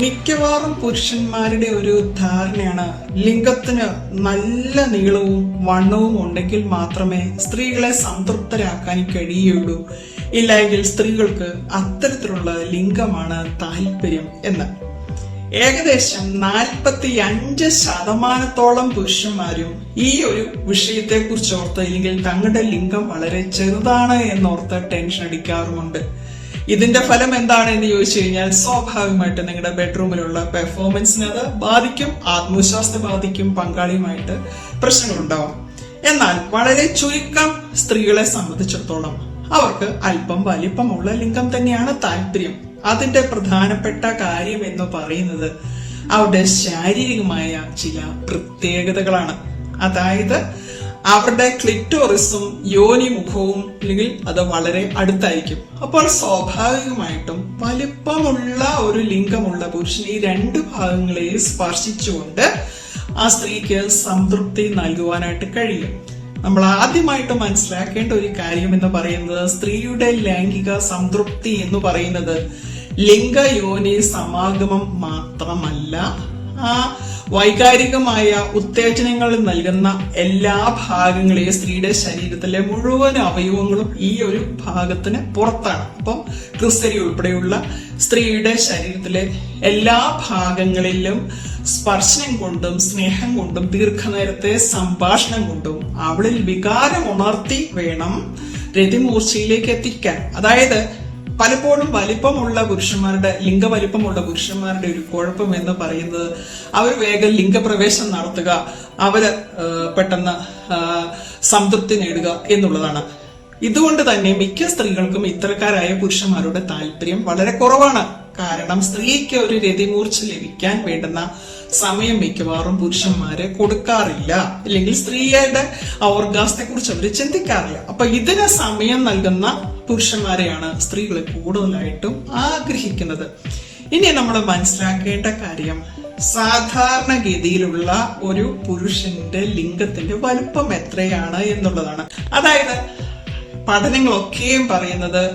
മിക്കവാറും പുരുഷന്മാരുടെ ഒരു ധാരണയാണ് ലിംഗത്തിന് നല്ല നീളവും വണ്ണവും ഉണ്ടെങ്കിൽ മാത്രമേ സ്ത്രീകളെ സംതൃപ്തരാക്കാൻ കഴിയുള്ളൂ. ഇല്ലെങ്കിൽ സ്ത്രീകൾക്ക് അത്തരത്തിലുള്ള ലിംഗമാണ് താല്പര്യം എന്ന്. ഏകദേശം നാൽപ്പത്തി അഞ്ച് ശതമാനത്തോളം പുരുഷന്മാരും ഈ ഒരു വിഷയത്തെ കുറിച്ച് ഓർത്ത് അല്ലെങ്കിൽ തങ്ങളുടെ ലിംഗം വളരെ ചെറുതാണ് എന്നോർത്ത് ടെൻഷൻ അടിക്കാറുമുണ്ട്. ഇതിന്റെ ഫലം എന്താണ് എന്ന് ചോദിച്ചു കഴിഞ്ഞാൽ സ്വാഭാവികമായിട്ട് നിങ്ങളുടെ ബെഡ്റൂമിലുള്ള പെർഫോമൻസിനെ അത് ബാധിക്കും ആത്മവിശ്വാസത്തെ ബാധിക്കും പങ്കാളിയുമായിട്ട് പ്രശ്നങ്ങളുണ്ടാവും. എന്നാൽ വളരെ ചുരുക്കം സ്ത്രീകളെ സംബന്ധിച്ചിടത്തോളം അവർക്ക് അല്പം വലിപ്പമുള്ള ലിംഗം തന്നെയാണ് താല്പര്യം. അതിന്റെ പ്രധാനപ്പെട്ട കാര്യം എന്ന് പറയുന്നത് അവരുടെ ശാരീരികമായ ചില പ്രത്യേകതകളാണ്. അതായത് അവരുടെ ക്ലിറ്റോറിസും യോനി മുഖവും അല്ലെങ്കിൽ അത് വളരെ അടുത്തായിരിക്കും. അപ്പോൾ സ്വാഭാവികമായിട്ടും വലിപ്പമുള്ള ഒരു ലിംഗമുള്ള പുരുഷൻ ഈ രണ്ട് ഭാഗങ്ങളെയും സ്പർശിച്ചുകൊണ്ട് ആ സ്ത്രീക്ക് സംതൃപ്തി നൽകുവാനായിട്ട് കഴിയും. നമ്മൾ ആദ്യമായിട്ട് മനസ്സിലാക്കേണ്ട ഒരു കാര്യം എന്ന് പറയുന്നത് സ്ത്രീയുടെ ലൈംഗിക സംതൃപ്തി എന്ന് പറയുന്നത് ലിംഗയോനി സമാഗമം മാത്രമല്ല ആ വൈകാരികമായ ഉത്തേജനങ്ങൾ നൽകുന്ന എല്ലാ ഭാഗങ്ങളെയും സ്ത്രീയുടെ ശരീരത്തിലെ മുഴുവൻ അവയവങ്ങളും ഈ ഒരു ഭാഗത്തിന് പുറത്താണ്. അപ്പം ക്രിസ്തരി ഉൾപ്പെടെയുള്ള സ്ത്രീയുടെ ശരീരത്തിലെ എല്ലാ ഭാഗങ്ങളിലും സ്പർശനം കൊണ്ടും സ്നേഹം കൊണ്ടും ദീർഘനേരത്തെ സംഭാഷണം കൊണ്ടും അവളിൽ വികാരം ഉണർത്തി വേണം രതിമൂർച്ചയിലേക്ക് എത്തിക്കാൻ. അതായത് പലപ്പോഴും വലിപ്പമുള്ള പുരുഷന്മാരുടെ ലിംഗ ലിംഗവലിപ്പമുള്ള പുരുഷന്മാരുടെ ഒരു കുഴപ്പം എന്ന് പറയുന്നത് അവർ വേഗം ലിംഗപ്രവേശനം നടത്തുക അവർ പെട്ടെന്ന് സംതൃപ്തി നേടുക എന്നുള്ളതാണ്. ഇതുകൊണ്ട് തന്നെ മിക്ക സ്ത്രീകൾക്കും ഇത്തരക്കാരായ പുരുഷന്മാരുടെ താല്പര്യം വളരെ കുറവാണ്. കാരണം സ്ത്രീക്ക് ഒരു രതിമൂർച്ച ലഭിക്കാൻ വേണ്ടുന്ന സമയം മിക്കവാറും പുരുഷന്മാരെ കൊടുക്കാറില്ല. അല്ലെങ്കിൽ സ്ത്രീയുടെ ഓർഗാസത്തെ കുറിച്ച് അവർ ചിന്തിക്കാറില്ല. അപ്പൊ ഇതിന് സമയം നൽകുന്ന പുരുഷന്മാരെയാണ് സ്ത്രീകൾ കൂടുതലായിട്ടും ആഗ്രഹിക്കുന്നത്. ഇനി നമ്മൾ മനസ്സിലാക്കേണ്ട കാര്യം സാധാരണഗതിയിലുള്ള ഒരു പുരുഷന്റെ ലിംഗത്തിന്റെ വലുപ്പം എത്രയാണ് എന്നുള്ളതാണ്. അതായത് പഠനങ്ങളൊക്കെയും പറയുന്നത്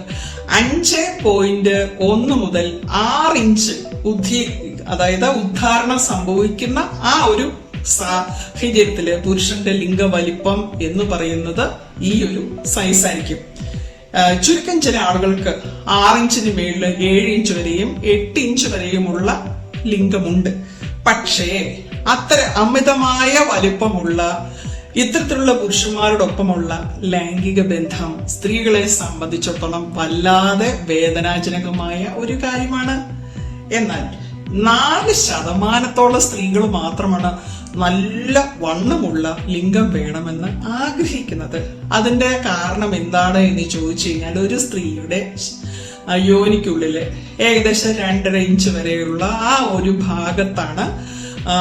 അഞ്ച് പോയിന്റ് ഒന്ന് മുതൽ ആറ് ഇഞ്ച് ഉദ്ധി അതായത് ഉദ്ധാരണം സംഭവിക്കുന്ന ആ ഒരു സാഹചര്യത്തിൽ പുരുഷന്റെ ലിംഗ വലിപ്പം എന്ന് പറയുന്നത് ഈ ഒരു സൈസ് ആയിരിക്കും. ആ, ചുരുക്കം ചില ആളുകൾക്ക് ആറ് ഇഞ്ചിന് മേളിൽ ഏഴ് ഇഞ്ച് വരെയും എട്ട് ഇഞ്ച് വരെയുമുള്ള ലിംഗമുണ്ട്. പക്ഷേ അത്ര അമിതമായ വലിപ്പമുള്ള ഇത്തരത്തിലുള്ള പുരുഷന്മാരോടൊപ്പമുള്ള ലൈംഗിക ബന്ധം സ്ത്രീകളെ സംബന്ധിച്ചിടത്തോളം വല്ലാതെ വേദനാജനകമായ ഒരു കാര്യമാണ്. എന്നാൽ നാല് ശതമാനത്തോളം സ്ത്രീകൾ മാത്രമാണ് നല്ല വണ്ണമുള്ള ലിംഗം വേണമെന്ന് ആഗ്രഹിക്കുന്നത്. അതിന്റെ കാരണം എന്താണ് എന്ന് ചോദിച്ചു കഴിഞ്ഞാൽ ഒരു സ്ത്രീയുടെ യോനിക്കുള്ളിൽ ഏകദേശം രണ്ടര ഇഞ്ച് വരെയുള്ള ആ ഒരു ഭാഗത്താണ്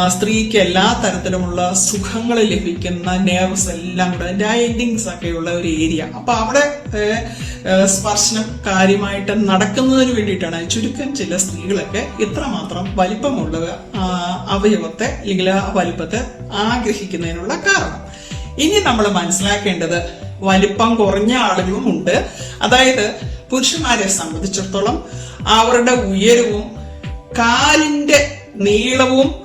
സ്ത്രീക്ക് എല്ലാ തരത്തിലുമുള്ള സുഖങ്ങൾ ലഭിക്കുന്ന നേർവ്സ് എല്ലാം കൂടെ ഡയറ്റിങ്സ് ഒക്കെയുള്ള ഒരു ഏരിയ അപ്പൊ അവിടെ സ്പർശനം കാര്യമായിട്ട് നടക്കുന്നതിന് വേണ്ടിയിട്ടാണ്. ചുരുക്കം ചില സ്ത്രീകളൊക്കെ ഇത്രമാത്രം വലിപ്പമുള്ള അവയവത്തെ അല്ലെങ്കിൽ ആ വലിപ്പത്തെ ആഗ്രഹിക്കുന്നതിനുള്ള കാരണം. ഇനി നമ്മൾ മനസ്സിലാക്കേണ്ടത് വലിപ്പം കുറഞ്ഞ ആളുകളും ഉണ്ട്. അതായത് പുരുഷന്മാരെ സംബന്ധിച്ചിടത്തോളം അവരുടെ ഉയരവും കാലിന്റെ നീളവും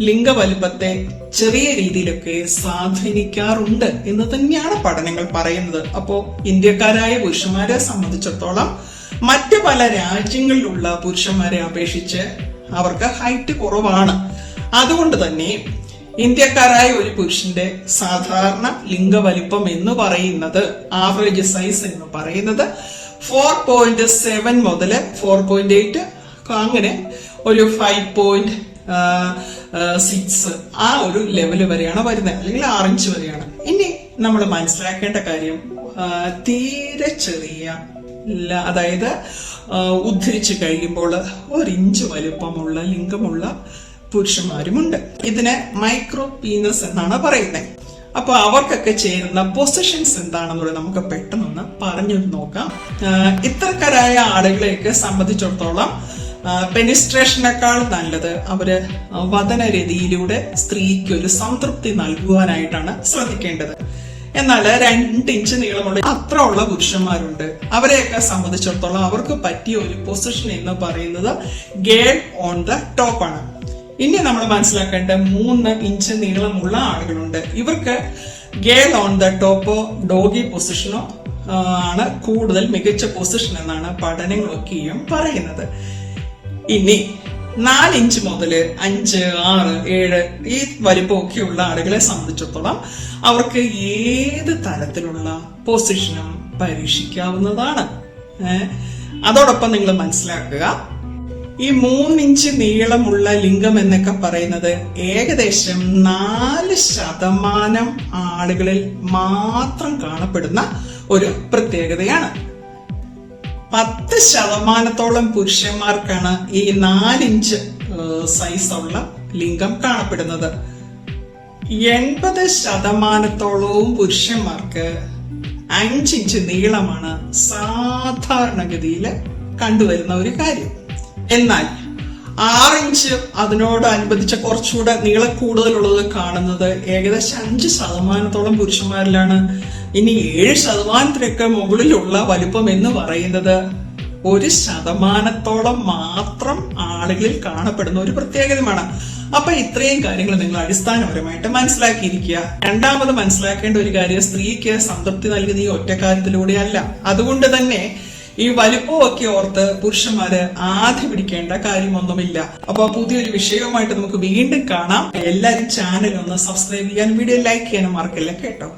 ലിംഗവലുപ്പത്തെ ചെറിയ രീതിയിലൊക്കെ സ്വാധീനിക്കാറുണ്ട് എന്ന് തന്നെയാണ് പഠനങ്ങൾ പറയുന്നത്. അപ്പോ ഇന്ത്യക്കാരായ പുരുഷന്മാരെ സംബന്ധിച്ചിടത്തോളം മറ്റ് പല രാജ്യങ്ങളിലുള്ള പുരുഷന്മാരെ അപേക്ഷിച്ച് അവർക്ക് ഹൈറ്റ് കുറവാണ്. അതുകൊണ്ട് തന്നെ ഇന്ത്യക്കാരായ ഒരു പുരുഷന്റെ സാധാരണ ലിംഗവലിപ്പം എന്ന് പറയുന്നത് ആവറേജ് സൈസ് എന്ന് പറയുന്നത് ഫോർ പോയിന്റ് സെവൻ മുതൽ ഫോർ പോയിന്റ് എയ്റ്റ് അങ്ങനെ ഒരു ഫൈവ് പോയിന്റ് സിക്സ് ആ ഒരു ലെവൽ വരെയാണ് വരുന്നത്. അല്ലെങ്കിൽ ആറ് ഇഞ്ച് വരെയാണ്. ഇനി നമ്മൾ മനസ്സിലാക്കേണ്ട കാര്യം തീരെ ചെറിയ അതായത് ഉദ്ധരിച്ചു കഴിയുമ്പോൾ ഒരു ഇഞ്ച് വലുപ്പമുള്ള ലിംഗമുള്ള പുരുഷന്മാരുമുണ്ട്. ഇതിനെ മൈക്രോ പീനസ് എന്നാണ് പറയുന്നത്. അപ്പൊ അവർക്കൊക്കെ ചേരുന്ന പൊസിഷൻസ് എന്താണെന്നുള്ളത് നമുക്ക് പെട്ടെന്നൊന്ന് പറഞ്ഞു നോക്കാം. ഇത്തരക്കാരായ ആളുകളെയൊക്കെ സംബന്ധിച്ചിടത്തോളം പെനിസ്ട്രേഷനേക്കാൾ നല്ലത് അവർ വതന രീതിയിലൂടെ സ്ത്രീക്ക് ഒരു സംതൃപ്തി നൽകുവാനായിട്ടാണ് ശ്രദ്ധിക്കേണ്ടത്. എന്നാൽ രണ്ട് ഇഞ്ച് നീളമുള്ള അത്ര ഉള്ള പുരുഷന്മാരുണ്ട്. അവരെയൊക്കെ സംബന്ധിച്ചിടത്തോളം അവർക്ക് പറ്റിയ ഒരു പൊസിഷൻ എന്ന് പറയുന്നത് ഗേൾ ഓൺ ദ ടോപ്പ് ആണ്. ഇനി നമ്മൾ മനസ്സിലാക്കേണ്ട മൂന്ന് ഇഞ്ച് നീളമുള്ള ആളുകളുണ്ട്. ഇവർക്ക് ഗേൾ ഓൺ ദ ടോപ്പോ ഡോഗി പൊസിഷനോ ആണ് കൂടുതൽ മികച്ച പൊസിഷൻ എന്നാണ് പഠനങ്ങളൊക്കെയും പറയുന്നത്. ഇനി നാലിഞ്ച് മുതൽ അഞ്ച് ആറ് ഏഴ് ഈ വലിപ്പമൊക്കെയുള്ള ആളുകളെ സംബന്ധിച്ചിടത്തോളം അവർക്ക് ഏത് തരത്തിലുള്ള പൊസിഷനും പരീക്ഷിക്കാവുന്നതാണ്. അതോടൊപ്പം നിങ്ങൾ മനസ്സിലാക്കുക ഈ മൂന്നിഞ്ച് നീളമുള്ള ലിംഗം എന്നൊക്കെ പറയുന്നത് ഏകദേശം നാല് ശതമാനം ആളുകളിൽ മാത്രം കാണപ്പെടുന്ന ഒരു പ്രത്യേകതയാണ്. പത്ത് ശതമാനത്തോളം പുരുഷന്മാർക്കാണ് ഈ നാലിഞ്ച് സൈസുള്ള ലിംഗം കാണപ്പെടുന്നത്. എൺപത് ശതമാനത്തോളവും പുരുഷന്മാർക്ക് അഞ്ചിഞ്ച് നീളമാണ് സാധാരണഗതിയിൽ കണ്ടുവരുന്ന ഒരു കാര്യം. എന്നാൽ ആറിഞ്ച് അതിനോടനുബന്ധിച്ച കുറച്ചുകൂടെ നീളം കൂടുതലുള്ളത് കാണുന്നത് ഏകദേശം അഞ്ച് ശതമാനത്തോളം പുരുഷന്മാരിലാണ്. ഇനി ഏഴ് ശതമാനത്തിനൊക്കെ മുകളിലുള്ള വലുപ്പം എന്ന് പറയുന്നത് ഒരു ശതമാനത്തോളം മാത്രം ആളുകളിൽ കാണപ്പെടുന്ന ഒരു പ്രത്യേകതയാണ് അപ്പൊ ഇത്രയും കാര്യങ്ങൾ നിങ്ങൾ അടിസ്ഥാനപരമായിട്ട് മനസ്സിലാക്കിയിരിക്കുക. രണ്ടാമത് മനസ്സിലാക്കേണ്ട ഒരു കാര്യം സ്ത്രീക്ക് സംതൃപ്തി നൽകുന്ന ഈ ഒറ്റ കാര്യത്തിലൂടെയല്ല അതുകൊണ്ട് തന്നെ ഈ വലിപ്പമൊക്കെ ഓർത്ത് പുരുഷന്മാര് ആദ്യ പിടിക്കേണ്ട കാര്യമൊന്നുമില്ല. അപ്പൊ പുതിയൊരു വിഷയവുമായിട്ട് നമുക്ക് വീണ്ടും കാണാം. എല്ലാരും ചാനൽ ഒന്ന് സബ്സ്ക്രൈബ് ചെയ്യാൻ വീഡിയോ ലൈക്ക് ചെയ്യാനും മറക്കില്ല കേട്ടോ?